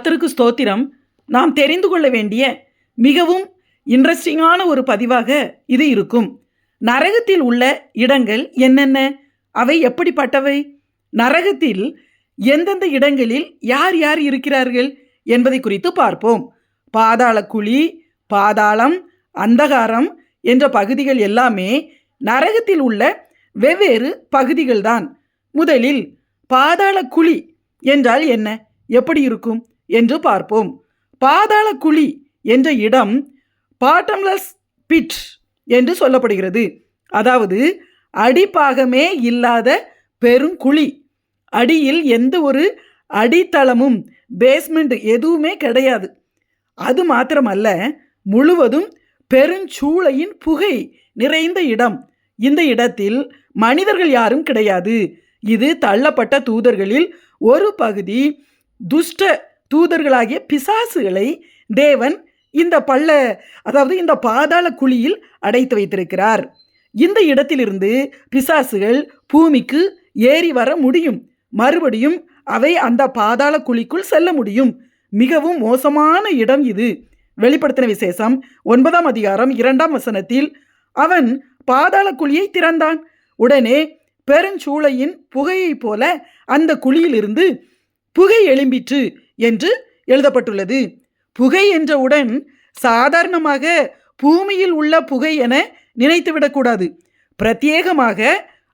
கர்த்தருக்கு ஸ்தோத்திரம். நாம் தெரிந்து கொள்ள வேண்டிய மிகவும் இன்ட்ரெஸ்டிங்கான ஒரு பதிவாக இது இருக்கும். நரகத்தில் உள்ள இடங்கள் என்னென்ன? அவை எப்படிப்பட்டவை? நரகத்தில் எந்தெந்த இடங்களில் யார் யார் இருக்கிறார்கள் என்பதை குறித்து பார்ப்போம். பாதாள குழி பாதாளம் அந்தகாரம் என்ற பகுதிகள் எல்லாமே நரகத்தில் உள்ள வெவ்வேறு பகுதிகள்தான். முதலில் பாதாள குழி என்றால் என்ன? எப்படி இருக்கும்? என்று பார்ப்போம். பாதாள குழி என்ற இடம் பாட்டம்லஸ் பிட் என்று சொல்லப்படுகிறது. அதாவது அடிப்பாகமே இல்லாத பெருங்குழி அடியில் எந்த ஒரு அடித்தளமும் பேஸ்மெண்ட் எதுவுமே கிடையாது. அது மாத்திரமல்ல முழுவதும் பெருஞ்சூளையின் புகை நிறைந்த இடம். இந்த இடத்தில் மனிதர்கள் யாரும் கிடையாது. இது தள்ளப்பட்ட தூதர்களில் ஒரு பகுதி துஷ்ட தூதர்களாகிய பிசாசுகளை தேவன் இந்த பள்ள அதாவது இந்த பாதாள குழியில் அடைத்து வைத்திருக்கிறார். இந்த இடத்திலிருந்து பிசாசுகள் பூமிக்கு ஏறி வர முடியும். மறுபடியும் அவை அந்த பாதாள குழிக்குள் செல்ல முடியும். மிகவும் மோசமான இடம் இது. வெளிப்படுத்தின விசேஷம் ஒன்பதாம் அதிகாரம் இரண்டாம் வசனத்தில் அவன் பாதாள குழியை திறந்தான். உடனே பெருஞ்சூளையின் புகையைப் போல அந்த குழியிலிருந்து புகை எழும்பிற்று. என்று எழுதப்பட்டுள்ளது. புகை என்றவுடன் சாதாரணமாக பூமியில் உள்ள புகை என நினைத்துவிடக்கூடாது பிரத்யேகமாக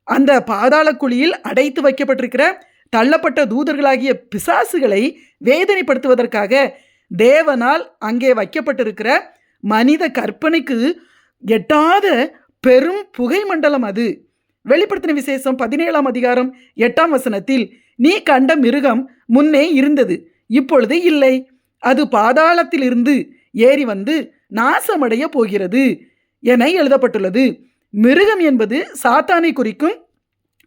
அந்த பாதாள குழியில் அடைத்து வைக்கப்பட்டிருக்கிற தள்ளப்பட்ட தூதர்களாகிய பிசாசுகளை வேதனைப்படுத்துவதற்காக தேவனால் அங்கே வைக்கப்பட்டிருக்கிற மனித கற்பனைக்கு எட்டாத பெரும் புகை மண்டலம் அது. வெளிப்படுத்தின விசேஷம் பதினேழாம் அதிகாரம் எட்டாம் வசனத்தில் நீ கண்ட மிருகம் முன்னே இருந்தது. இப்பொழுது இல்லை. அது பாதாளத்திலிருந்து ஏறி வந்து நாசமடைய போகிறது என எழுதப்பட்டுள்ளது. மிருகம் என்பது சாத்தானை குறிக்கும்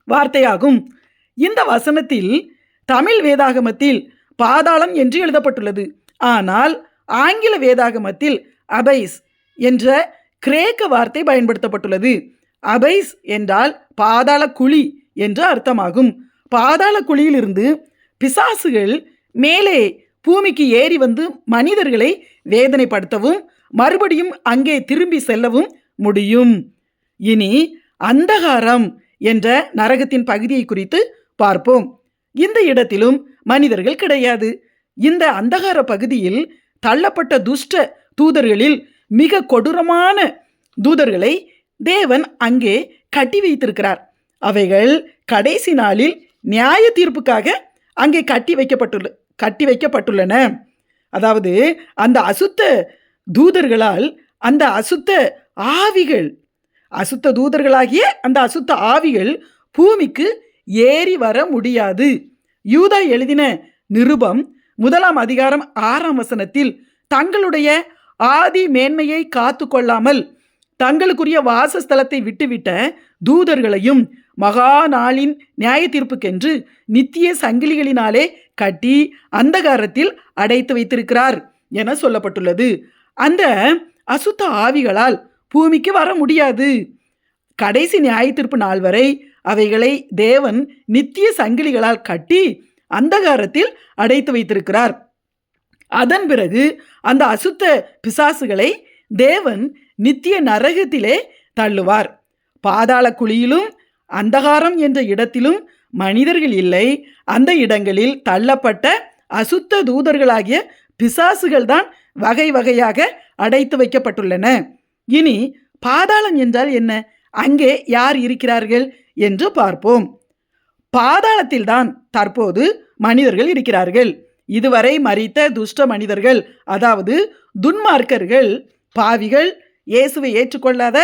வார்த்தையாகும். இந்த வசனத்தில் தமிழ் வேதாகமத்தில் பாதாளம் என்று எழுதப்பட்டுள்ளது. ஆனால் ஆங்கில வேதாகமத்தில் அபைஸ் என்ற கிரேக்க வார்த்தை பயன்படுத்தப்பட்டுள்ளது. அபைஸ் என்றால் பாதாள குழி என்று அர்த்தமாகும். பாதாள குழியிலிருந்து பிசாசுகள் மேலே பூமிக்கு ஏறி வந்து மனிதர்களை வேதனைப்படுத்தவும் மறுபடியும் அங்கே திரும்பி செல்லவும் முடியும். இனி அந்தகாரம் என்ற நரகத்தின் பகுதியை குறித்து பார்ப்போம். இந்த இடத்திலும் மனிதர்கள் கிடையாது. இந்த அந்தகார பகுதியில் தள்ளப்பட்ட துஷ்ட தூதர்களில் மிக கொடூரமான தூதர்களை தேவன் அங்கே கட்டி வைத்திருக்கிறார். அவைகள் கடைசி நாளில் நியாய தீர்ப்புக்காக அங்கே கட்டி வைக்கப்பட்டுள்ள கட்டி வைக்கப்பட்டுள்ளன. அதாவது அந்த அசுத்த தூதர்களால் அந்த அசுத்த ஆவிகள் அசுத்த தூதர்களாகிய அந்த அசுத்த ஆவிகள் பூமிக்கு ஏறி வர முடியாது. யூதா எழுதின நிருபம் முதலாம் அதிகாரம் ஆறாம் வசனத்தில் தங்களுடைய ஆதி மேன்மையை காத்து கொள்ளாமல் தங்களுக்குரிய வாசஸ்தலத்தை விட்டுவிட்ட தூதர்களையும் மகா நாளின் நியாய தீர்ப்புக்கென்று நித்திய சங்கிலிகளினாலே கட்டி அந்தகாரத்தில் அடைத்து வைத்திருக்கிறார் என சொல்லப்பட்டுள்ளது. அந்த அசுத்த ஆவிகளால் பூமிக்கு வர முடியாது. கடைசி நியாயத்திற்பு நாள் வரை அவைகளை தேவன் நித்திய சங்கிலிகளால் கட்டி அந்தகாரத்தில் அடைத்து வைத்திருக்கிறார். அதன் பிறகு அந்த அசுத்த பிசாசுகளை தேவன் நித்திய நரகத்திலே தள்ளுவார். பாதாள குழியிலும் அந்தகாரம் என்ற இடத்திலும் மனிதர்கள் இல்லை. அந்த இடங்களில் தள்ளப்பட்ட அசுத்த தூதர்களாகிய பிசாசுகள் தான் வகை வகையாக அடைத்து வைக்கப்பட்டுள்ளன. இனி பாதாளம் என்றால் என்ன? அங்கே யார் இருக்கிறார்கள் என்று பார்ப்போம். பாதாளத்தில்தான் தற்போது மனிதர்கள் இருக்கிறார்கள். இதுவரை மறித்த துஷ்ட மனிதர்கள் அதாவது துன்மார்க்கர்கள் பாவிகள் இயேசுவை ஏற்றுக்கொள்ளாத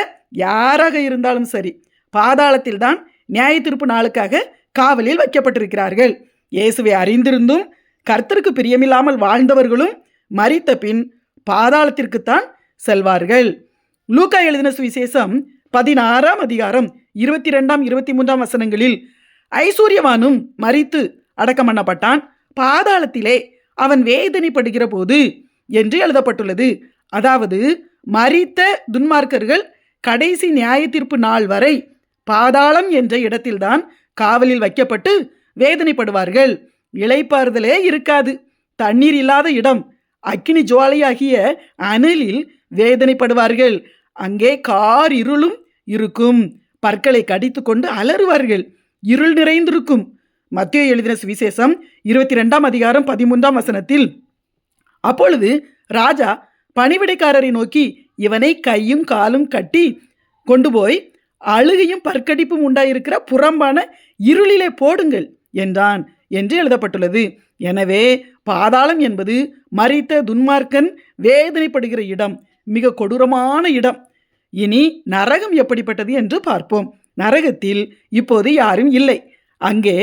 யாராக இருந்தாலும் சரி பாதாளத்தில் தான் நியாய தீர்ப்பு நாளுக்காக காவலில் வைக்கப்பட்டிருக்கிறார்கள். இயேசுவை அறிந்திருந்தும் கர்த்தருக்கு பிரியமில்லாமல் வாழ்ந்தவர்களும் மறித்த பின் பாதாளத்திற்குத்தான் செல்வார்கள். லூக்கா எழுதின சுவிசேஷம் பதினாறாம் அதிகாரம் இருபத்தி ரெண்டாம் இருபத்தி மூன்றாம் வசனங்களில் ஐஸ்வர்யவானும் மறித்து அடக்கம் பண்ணப்பட்டான் பாதாளத்திலே அவன் வேதனைப்படுகிற போது என்று எழுதப்பட்டுள்ளது. அதாவது மறித்த துன்மார்க்கர்கள் கடைசி நியாய தீர்ப்பு நாள் வரை பாதாளம் என்ற இடத்தில்தான் காவலில் வைக்கப்பட்டு வேதனைப்படுவார்கள். இலைப்பாறுதலே இருக்காது. தண்ணீர் இல்லாத இடம். அக்கினி ஜுவாலையாகிய அனலில் வேதனைப்படுவார்கள். அங்கே கார் இருளும் இருக்கும். பற்களை கடித்துக்கொண்டு அலறுவார்கள். இருள் நிறைந்திருக்கும். மத்திய எழுதின சுவிசேஷம் இருபத்தி ரெண்டாம் அதிகாரம் பதிமூன்றாம் வசனத்தில் அப்பொழுது ராஜா பணிவிடைக்காரரை நோக்கி இவனை கையும் காலும் கட்டி கொண்டு போய் அழுகையும் பற்கடிப்பும் உண்டாயிருக்கிற புறம்பான இருளிலே போடுங்கள் என்றான் என்று எழுதப்பட்டுள்ளது. எனவே பாதாளம் என்பது மறித்த துன்மார்க்கன் வேதனைப்படுகிற இடம் மிக கொடூரமான இடம். இனி நரகம் எப்படிப்பட்டது என்று பார்ப்போம். நரகத்தில் இப்போது யாரும் இல்லை. அங்கே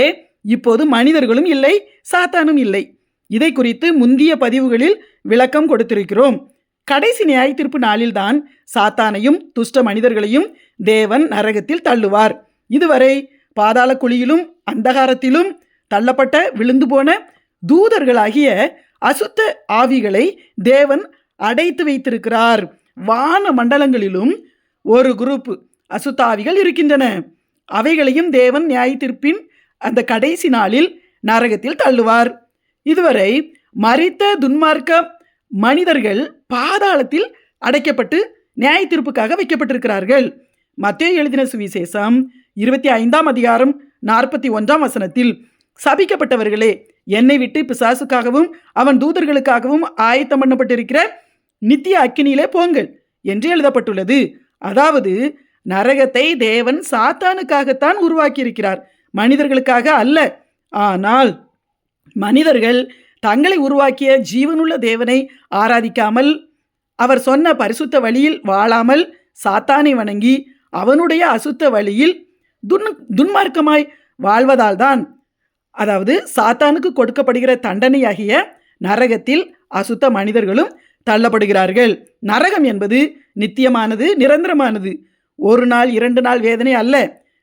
இப்போது மனிதர்களும் இல்லை சாத்தானும் இல்லை. இதை குறித்து முந்திய பதிவுகளில் விளக்கம் கொடுத்திருக்கிறோம். கடைசி நியாயத்தீர்ப்பு நாளில்தான் சாத்தானையும் துஷ்ட மனிதர்களையும் தேவன் நரகத்தில் தள்ளுவார். இதுவரை பாதாள குழியிலும் அந்தகாரத்திலும் தள்ளப்பட்ட விழுந்து போன தூதர்களாகிய அசுத்த ஆவிகளை தேவன் அடைத்து வைத்திருக்கிறார். வான மண்டலங்களிலும் ஒரு குரூப் அசுத்தாவிகள் இருக்கின்றன. அவைகளையும் தேவன் நியாயத்தீர்ப்பின் அந்த கடைசி நாளில் நரகத்தில் தள்ளுவார். இதுவரை மறித்த துன்மார்க்க மனிதர்கள் பாதாளத்தில் அடைக்கப்பட்டு நியாய தீர்ப்புக்காக வைக்கப்பட்டிருக்கிறார்கள். மத்திய எழுதின சுவிசேஷம் இருபத்தி ஐந்தாம் அதிகாரம் நாற்பத்தி ஒன்றாம் வசனத்தில் சபிக்கப்பட்டவர்களே என்னை விட்டு பிசாசுக்காகவும் அவன் தூதர்களுக்காகவும் ஆயத்தம் பண்ணப்பட்டிருக்கிற நித்திய அக்கினியிலே போங்கள் என்று எழுதப்பட்டுள்ளது. அதாவது நரகத்தை தேவன் சாத்தானுக்காகத்தான் உருவாக்கியிருக்கிறார். மனிதர்களுக்காக அல்ல. ஆனால் மனிதர்கள் தங்களை உருவாக்கிய ஜீவனுள்ள தேவனை ஆராதிக்காமல் அவர் சொன்ன பரிசுத்த வழியில் வாழாமல் சாத்தானை வணங்கி அவனுடைய அசுத்த வழியில் துன் துன்மார்க்கமாய் வாழ்வதால்தான் அதாவது சாத்தானுக்கு கொடுக்கப்படுகிற தண்டனையாகிய நரகத்தில் அசுத்த மனிதர்களும் தள்ளப்படுகிறார்கள். நரகம் என்பது நித்தியமானது நிரந்தரமானது. ஒரு நாள் இரண்டு நாள் வேதனை அல்ல.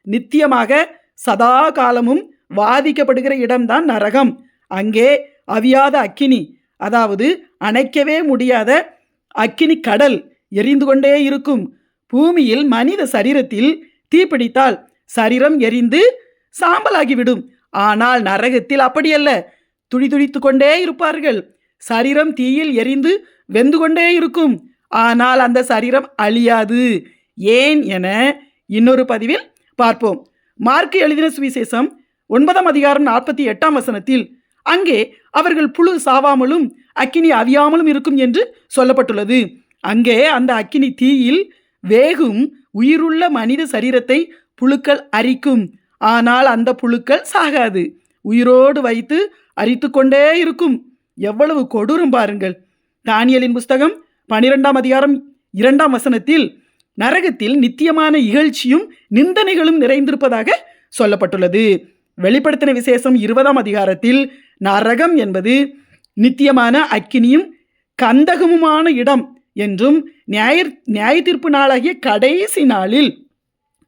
நித்தியமாக சதா காலமும் வாதிக்கப்படுகிற இடம்தான் நரகம். அங்கே அவியாத அக்கினி. அதாவது அணைக்கவே முடியாத அக்கினி கடல் எரிந்து கொண்டே இருக்கும். பூமியில் மனித சரீரத்தில் தீப்பிடித்தால் சரீரம் எரிந்து சாம்பலாகிவிடும். ஆனால் நரகத்தில் அப்படியல்ல. துடிதுடித்து கொண்டே இருப்பார்கள். சரீரம் தீயில் எரிந்து வெந்து கொண்டே இருக்கும். ஆனால் அந்த சரீரம் அழியாது. ஏன் என இன்னொரு பதிவில் பார்ப்போம். மார்க்கு எழுதின சுவிசேஷம் ஒன்பதாம் அதிகாரம் நாற்பத்தி எட்டாம் வசனத்தில் அங்கே அவர்கள் புழு சாவாமலும் அக்கினி அவியாமலும் இருக்கும் என்று சொல்லப்பட்டுள்ளது. அங்கே அந்த அக்கினி தீயில் வேகும் உயிருள்ள மனித சரீரத்தை புழுக்கள் அரிக்கும். ஆனால் அந்த புழுக்கள் சாகாது. உயிரோடு வைத்து அரித்து கொண்டே இருக்கும். எவ்வளவு கொடூரம் பாருங்கள். தானியலின் புஸ்தகம் பனிரெண்டாம் அதிகாரம் இரண்டாம் வசனத்தில் நரகத்தில் நித்தியமான இகழ்ச்சியும் நிந்தனைகளும் நிறைந்திருப்பதாக சொல்லப்பட்டுள்ளது. வெளிப்படுத்தின விசேஷம் இருபதாம் அதிகாரத்தில் நரகம் என்பது நித்தியமான அக்கினியும் கந்தகமுமான இடம் என்றும் நியாய நியாய தீர்ப்பு நாளாகிய கடைசி நாளில்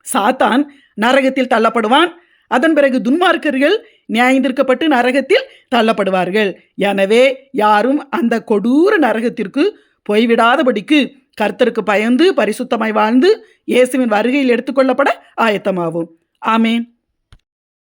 சாத்தான் நரகத்தில் தள்ளப்படுவான். அதன் பிறகு துன்மார்க்கர்கள் நியாயந்திருக்கப்பட்டு நரகத்தில் தள்ளப்படுவார்கள். எனவே யாரும் அந்த கொடூர நரகத்திற்கு போய்விடாதபடிக்கு கர்த்தருக்கு பயந்து பரிசுத்தமாய் வாழ்ந்து இயேசுவின் வருகையில் எடுத்துக்கொள்ளப்பட ஆயத்தமாகும் ஆமேன்.